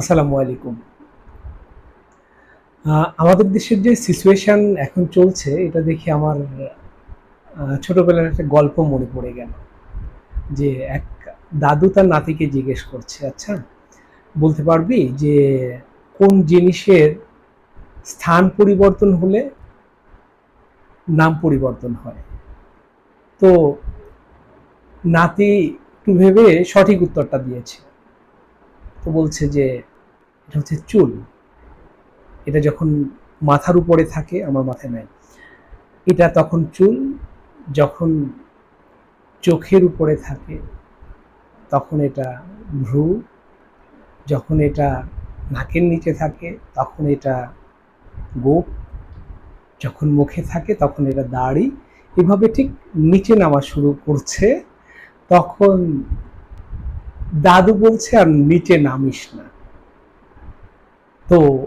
আসসালামু আলাইকুম। আমাদের দেশের যে সিচুয়েশন এখন চলছে, এটা দেখে আমার ছোটবেলার একটা গল্প মনে পড়ে গেল। যে এক দাদু তার নাতিকে জিজ্ঞেস করছে আচ্ছা বলতে পারবি যে কোন জিনিসের স্থান পরিবর্তন হলে নাম পরিবর্তন হয়? তো নাতি একটু ভেবে সঠিক উত্তরটা দিয়েছে। তো বলছে যে, এটা হচ্ছে চুল। এটা যখন মাথার উপরে থাকে, আমার মাথায় নাই। এটা তখন চুল, যখন চোখের উপরে থাকে, তখন এটা ভ্রু, যখন এটা নাকের নিচে থাকে, তখন এটা গোপ, যখন মুখে থাকে, তখন এটা দাড়ি। এভাবে ঠিক নিচে নামা শুরু করছে। তখন দাদু বলছে, আর নিচে নামিস না। তো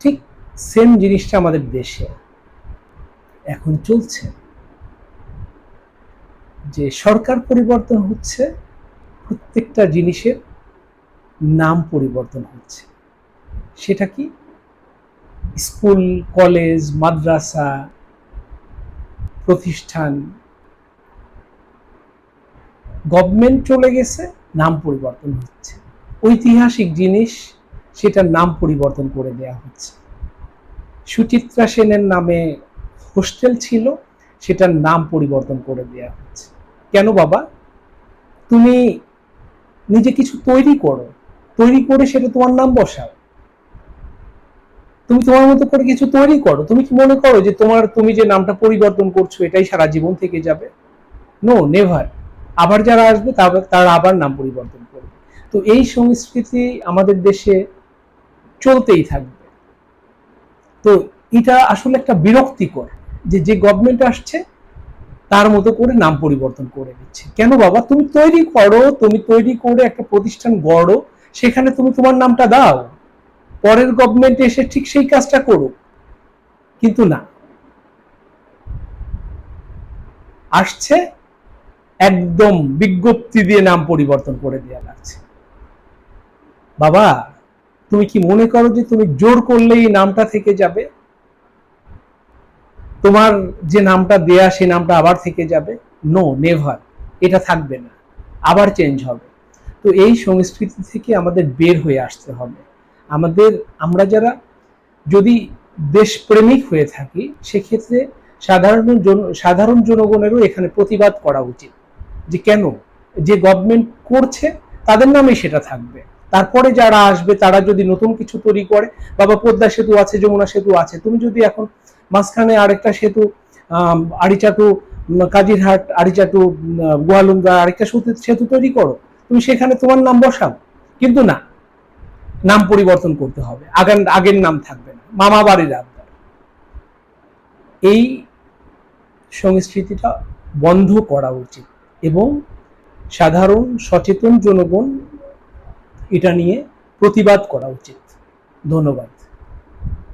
ঠিক সেম জিনিসটা আমাদের দেশে এখন চলছে। যে সরকার পরিবর্তন হচ্ছে, প্রত্যেকটা জিনিসের নাম পরিবর্তন হচ্ছে। সেটা কি? স্কুল, কলেজ, মাদ্রাসা, প্রতিষ্ঠান। গভর্নমেন্ট চলে গেছে নাম পরিবর্তন হচ্ছে। ঐতিহাসিক জিনিস সেটার নাম পরিবর্তন করে দেয়া হচ্ছে। সুচিত্রা সেনের নামে হোস্টেল ছিল, সেটার নাম পরিবর্তন করে দেয়া হচ্ছে। কেন বাবা? তুমি নিজে কিছু তৈরি করো। তৈরি করে সেটা তোমার নাম বসাও। তুমি তোমার মতো করে কিছু তৈরি করো। তুমি কি মনে করো যে তোমার, তুমি যে নামটা পরিবর্তন করছ, এটাই সারা জীবন থেকে যাবে? নো নেভার আবার যারা আসবে, তারা আবার নাম পরিবর্তন করবে। তো এই সংস্কৃতি আমাদের দেশে চলতেই থাকবে। তো এটা আসলে একটা বিরক্তিকর যে যে গভর্নমেন্ট আসছে, তার মতো করে নাম পরিবর্তন করে দিচ্ছে কেন বাবা? তুমি তৈরি করো, তুমি তৈরি করে একটা প্রতিষ্ঠান গড়ো, সেখানে তুমি তোমার নামটা দাও। পরের গভর্নমেন্ট এসে ঠিক সেই কাজটা করুক। কিন্তু না। আসছে একদম বিজ্ঞপ্তি দিয়ে নাম পরিবর্তন করে দেওয়া লাগছে। বাবা, তুমি কি মনে করো যে তুমি জোর করলেই নামটা থেকে যাবে? তোমার যে নামটা দেয়া সেই নামটা আবার থেকে যাবে? নো নেভার এটা থাকবে না। আবার চেঞ্জ হবে। তো এই সংস্কৃতি থেকে আমাদের বের হয়ে আসতে হবে। আমাদের, আমরা যারা যদি দেশপ্রেমিক হয়ে থাকি, সেক্ষেত্রে সাধারণ সাধারণ জনগণেরও এখানে প্রতিবাদ করা উচিত। যে কেন? যে গভর্নমেন্ট করছে, তাদের নামে সেটা থাকবে। তারপরে যারা আসবে, তারা যদি নতুন কিছু তৈরি করে, বাবা পদ্মা সেতু আছে, যমুনা সেতু আছে, তুমি যদি এখন মাঝখানে আরেকটা সেতু আড়িচাটু কাজিরহাট আড়িচাটু গোয়ালুন্দা আরেকটা সেতু সেতু তৈরি করো, তুমি সেখানে তোমার নাম বসাও। কিন্তু না, নাম পরিবর্তন করতে হবে। আগের আগের নাম থাকবে না। মামা বাড়ির আবদার। এই সংস্কৃতিটা বন্ধ করা উচিত। এবং সাধারণ সচেতন জনগণ এটা নিয়ে প্রতিবাদ করা উচিত। ধন্যবাদ।